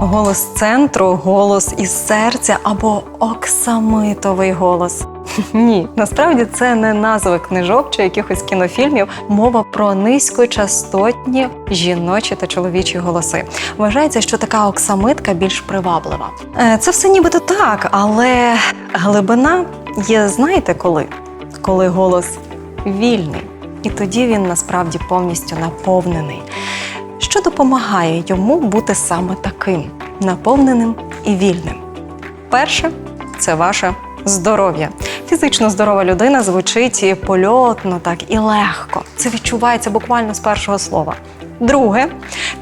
голос центру, голос із серця або оксамитовий голос. Ні, насправді це не назви книжок чи якихось кінофільмів. Мова про низькочастотні жіночі та чоловічі голоси. Вважається, що така оксамитка більш приваблива. Е, Це все нібито так, але глибина є, знаєте коли? Коли голос вільний, і тоді він насправді повністю наповнений. Що допомагає йому бути саме таким наповненим і вільним? Перше це ваше здоров'я. Фізично здорова людина звучить і польотно, так і легко. Це відчувається буквально з першого слова. Друге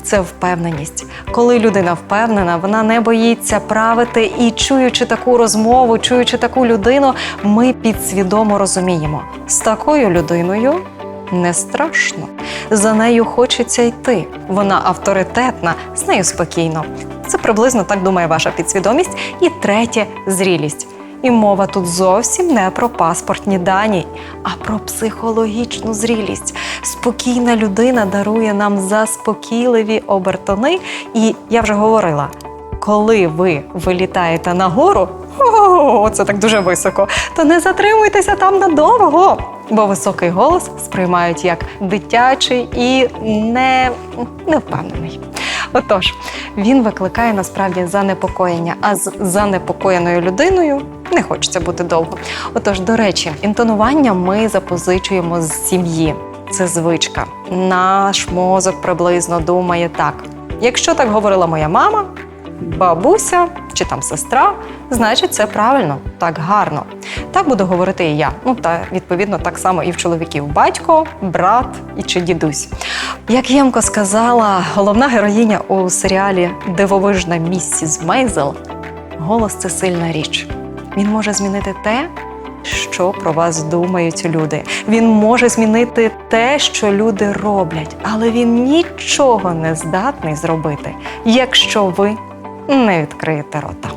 це впевненість. Коли людина впевнена, вона не боїться правити, і чуючи таку розмову, чуючи таку людину, ми підсвідомо розуміємо, з такою людиною не страшно. За нею хочеться йти. Вона авторитетна, з нею спокійно. Це приблизно так думає ваша підсвідомість. І третє зрілість. І мова тут зовсім не про паспортні дані, а про психологічну зрілість. Спокійна людина дарує нам заспокійливі обертони. І я вже говорила, коли ви вилітаєте нагору, о, це так дуже високо, то не затримуйтеся там надовго, бо високий голос сприймають як дитячий і не, невпевнений. Отож, він викликає насправді занепокоєння, а з занепокоєною людиною не хочеться бути довго. Отож, до речі, інтонування ми запозичуємо з сім'ї. Це звичка. Наш мозок приблизно думає так. Якщо так говорила моя мама, бабуся чи там сестра, значить це правильно, так гарно. Так буду говорити і я. Ну та відповідно так само і в чоловіків батько, брат і чи дідусь. Як Ємко сказала, головна героїня у серіалі Дивовижна місіс Мейзел голос це сильна річ. Він може змінити те, що про вас думають люди. Він може змінити те, що люди роблять, але він нічого не здатний зробити, якщо ви не відкриєте рота.